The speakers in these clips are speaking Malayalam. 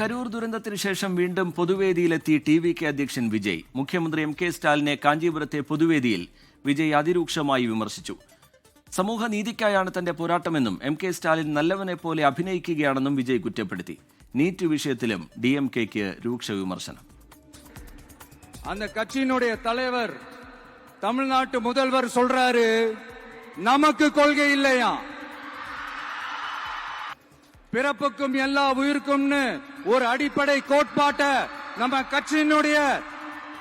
കരൂർ ദുരന്തത്തിന് ശേഷം വീണ്ടും പൊതുവേദിയിലെത്തി ടി വി കെ അധ്യക്ഷൻ വിജയ് മുഖ്യമന്ത്രി എം കെ സ്റ്റാലിനെ കാഞ്ചീപുരത്തെ പൊതുവേദിയിൽ വിജയ് അതിരൂക്ഷമായി വിമർശിച്ചു സമൂഹ നീതിക്കായാണ് തന്റെ പോരാട്ടമെന്നും എം കെ സ്റ്റാലിൻ നല്ലവനെ പോലെ അഭിനയിക്കുകയാണെന്നും വിജയ് കുറ്റപ്പെടുത്തി നീറ്റ് വിഷയത്തിലും ഡി എം കെക്ക് രൂക്ഷ വിമർശനം அந்த கட்சியினுடைய தலைவர் தமிழ்நாட்டு முதல்வர் சொல்றாரு நமக்கு கொள்கை இல்லையா பிறப்புக்கும் எல்லா உயிருக்கும்னு ஒரு அடிப்படை கோட்பாட்டை நம்ம கட்சியினுடைய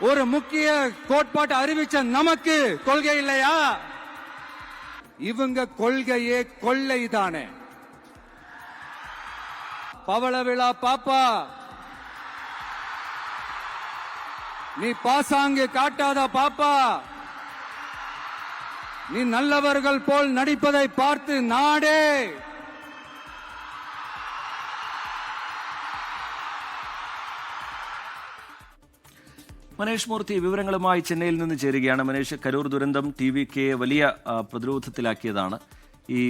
ஒரு முக்கிய கோட்பாட்டை அறிவிச்ச நமக்கு கொள்கை இல்லையா? இவங்க கொள்கையே கொள்ளை தானே பவள விழா பாப்பா. நீ பாசாங்கு காட்டாத பாப்பா. நீ நல்லவர்கள் போல் நடிப்பதை பார்த்து நாடே. മനേഷ് മൂർത്തി വിവരങ്ങളുമായി ചെന്നൈയിൽ നിന്ന് ചേരുകയാണ്. മനേഷ് കരൂർ ദുരന്തം ടി വി കെ വലിയ പ്രതിരോധത്തിലാക്കിയതാണ്. ഈ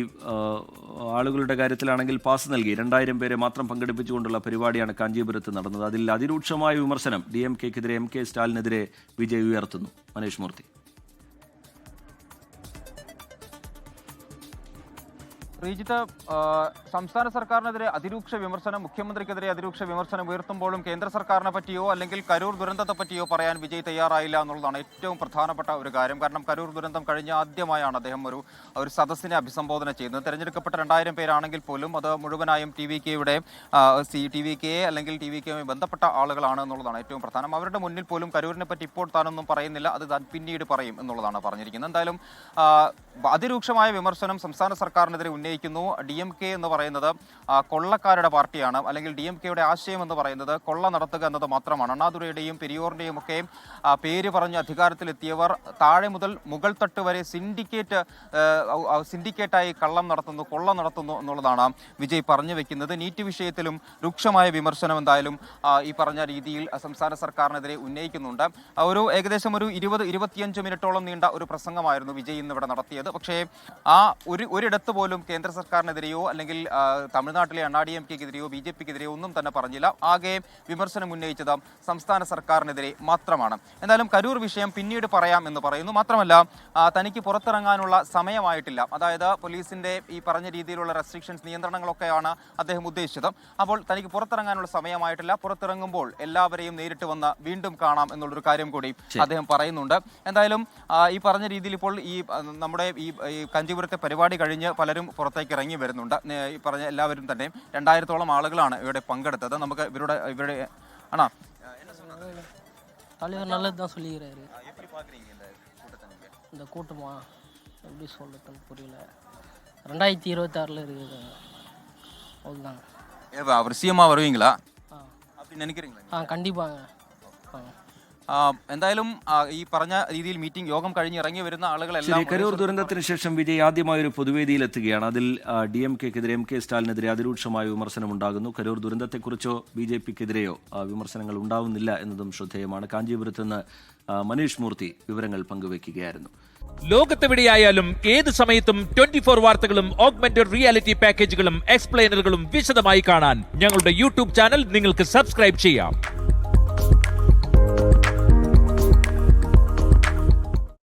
ആളുകളുടെ കാര്യത്തിലാണെങ്കിൽ പാസ് നൽകി. രണ്ടായിരം പേരെ മാത്രം പങ്കെടുപ്പിച്ചുകൊണ്ടുള്ള പരിപാടിയാണ് കാഞ്ചീപുരത്ത് നടന്നത്. അതിൽ അതിരൂക്ഷമായ വിമർശനം ഡി എം കെക്കെതിരെ എം കെ സ്റ്റാലിനെതിരെ വിജയ് ഉയർത്തുന്നു. മനേഷ് മൂർത്തി. ശ്രീജിത്ത് സംസ്ഥാന സർക്കാരിനെതിരെ അതിരൂക്ഷ വിമർശനം മുഖ്യമന്ത്രിക്കെതിരെ അതിരൂക്ഷ വിമർശനം ഉയർത്തുമ്പോഴും കേന്ദ്ര സർക്കാരിനെ പറ്റിയോ അല്ലെങ്കിൽ കരൂർ ദുരന്തത്തെ പറ്റിയോ പറയാൻ വിജയ് തയ്യാറായില്ല എന്നുള്ളതാണ് ഏറ്റവും പ്രധാനപ്പെട്ട ഒരു കാര്യം. കാരണം കരൂർ ദുരന്തം കഴിഞ്ഞ ആദ്യമായാണ് അദ്ദേഹം ഒരു ഒരു സദസ്സിനെ അഭിസംബോധന ചെയ്യുന്നത്. തിരഞ്ഞെടുക്കപ്പെട്ട രണ്ടായിരം പേരാണെങ്കിൽ പോലും അത് മുഴുവനായും ടി വി കെയുടെ സി ടി വി കെ അല്ലെങ്കിൽ ടി വി കെയുമായി ബന്ധപ്പെട്ട ആളുകളാണ് എന്നുള്ളതാണ് ഏറ്റവും പ്രധാനം. അവരുടെ മുന്നിൽ പോലും കരൂരിനെ പറ്റി ഇപ്പോൾ താനൊന്നും പറയുന്നില്ല. അത് പിന്നീട് പറയും എന്നുള്ളതാണ് പറഞ്ഞിരിക്കുന്നത്. എന്തായാലും അതിരൂക്ഷമായ വിമർശനം സംസ്ഥാന സർക്കാരിനെതിരെ ഉന്നയിക്കുന്നു ഡി എം കെ എന്ന് പറയുന്നത് കൊള്ളക്കാരുടെ പാർട്ടിയാണ്. അല്ലെങ്കിൽ ഡി എം കെയുടെ ആശയം എന്ന് പറയുന്നത് കൊള്ള നടത്തുക എന്നത് മാത്രമാണ്. അണ്ണാദുരയുടെയും പെരിയോറിന്റെയും ഒക്കെ പേര് പറഞ്ഞ് അധികാരത്തിലെത്തിയവർ താഴെ മുതൽ മുകൾ തട്ട് വരെ സിൻഡിക്കേറ്റ് സിൻഡിക്കേറ്റായി കള്ളം നടത്തുന്നു കൊള്ള നടത്തുന്നു എന്നുള്ളതാണ് വിജയ് പറഞ്ഞു വെക്കുന്നത്. നീറ്റ് വിഷയത്തിലും രൂക്ഷമായ വിമർശനം എന്തായാലും ഈ പറഞ്ഞ രീതിയിൽ സംസ്ഥാന സർക്കാരിനെതിരെ ഉന്നയിക്കുന്നുണ്ട്. ഒരു ഏകദേശം ഒരു ഇരുപത് ഇരുപത്തിയഞ്ച് മിനിറ്റോളം നീണ്ട ഒരു പ്രസംഗമായിരുന്നു വിജയ് ഇന്ന് ഇവിടെ നടത്തിയത്. പക്ഷേ ആ ഒരു ഒരിടത്ത് പോലും കേന്ദ്ര സർക്കാരിനെതിരെയോ അല്ലെങ്കിൽ തമിഴ്നാട്ടിലെ അണ്ണാ ഡി എം കെക്കെതിരെയോ ബി ജെ പിക്കെതിരെയോ ഒന്നും തന്നെ പറഞ്ഞില്ല. ആകെ വിമർശനം ഉന്നയിച്ചത് സംസ്ഥാന സർക്കാരിനെതിരെ മാത്രമാണ്. എന്തായാലും കരൂർ വിഷയം പിന്നീട് പറയാം എന്ന് പറയുന്നു. മാത്രമല്ല തനിക്ക് പുറത്തിറങ്ങാനുള്ള സമയമായിട്ടില്ല. അതായത് പോലീസിന്റെ ഈ പറഞ്ഞ രീതിയിലുള്ള റെസ്ട്രിക്ഷൻസ് നിയന്ത്രണങ്ങളൊക്കെയാണ് അദ്ദേഹം ഉദ്ദേശിച്ചത്. അപ്പോൾ തനിക്ക് പുറത്തിറങ്ങാനുള്ള സമയമായിട്ടില്ല. പുറത്തിറങ്ങുമ്പോൾ എല്ലാവരെയും നേരിട്ട് വന്ന് വീണ്ടും കാണാം എന്നുള്ളൊരു കാര്യം കൂടി അദ്ദേഹം പറയുന്നുണ്ട്. എന്തായാലും ഈ പറഞ്ഞ രീതിയിൽ ഇപ്പോൾ ഈ നമ്മുടെ ഈ ഈ കഞ്ചീപുരത്തെ പരിപാടി കഴിഞ്ഞ് പലരും പുറത്തേക്ക് ഇറങ്ങി വരുന്നുണ്ട് നേ- ഈ പറഞ്ഞ എല്ലാവരും തന്നെ രണ്ടായിരത്തോളം ആളുകളാണ് ഇവിടെ പങ്കെടുത്തത് നമുക്ക് ഇവരുടെ ഇവരുടെ ആണോ தலைவர் நல்லது தான் சொல்லிக்கிறாரு இந்த கூட்டமா எப்படி சொல்றதுன்னு புரியல ரெண்டாயிரத்தி இருபத்தாறில் இருக்குது அவ்வளோதாங்க அவர் சிஎம்மா வருவீங்களா ஆ அப்படின்னு நினைக்கிறீங்களா ஆ கண்டிப்பாங்க ஆ ആ, എന്തായാലും ഈ പറഞ്ഞ രീതിയിൽ മീറ്റിംഗ് യോഗം കഴിഞ്ഞ് ഇറങ്ങി വരുന്ന ആളുകളെല്ലാം കരൂർ ദുരന്തത്തിന് ശേഷം വിജയ് ആദ്യമായ ഒരു പൊതുവേദിയിലെത്തുകയാണ്. അതിൽ ഡി എം കെക്കെതിരെ എം കെ സ്റ്റാലിനെതിരെ അതിരൂക്ഷമായ വിമർശനം ഉണ്ടാകുന്നു കരൂർ ദുരന്തത്തെക്കുറിച്ചോ ബി ജെ പിക്കെതിരെയോ വിമർശനങ്ങൾ ഉണ്ടാവുന്നില്ല എന്നതും ശ്രദ്ധേയമാണ്. കാഞ്ചീപുരത്ത് നിന്ന് മനീഷ് മൂർത്തി വിവരങ്ങൾ പങ്കുവയ്ക്കുകയായിരുന്നു ലോകത്തെവിടെയായാലും ഏത് സമയത്തും ട്വന്റി ഫോർ വാർത്തകളും ഓഗ്മെന്റഡ് റിയാലിറ്റി പാക്കേജുകളും എക്സ്പ്ലെയിനറുകളും വിശദമായി കാണാൻ ഞങ്ങളുടെ യൂട്യൂബ് ചാനൽ നിങ്ങൾക്ക് സബ്സ്ക്രൈബ് ചെയ്യാം.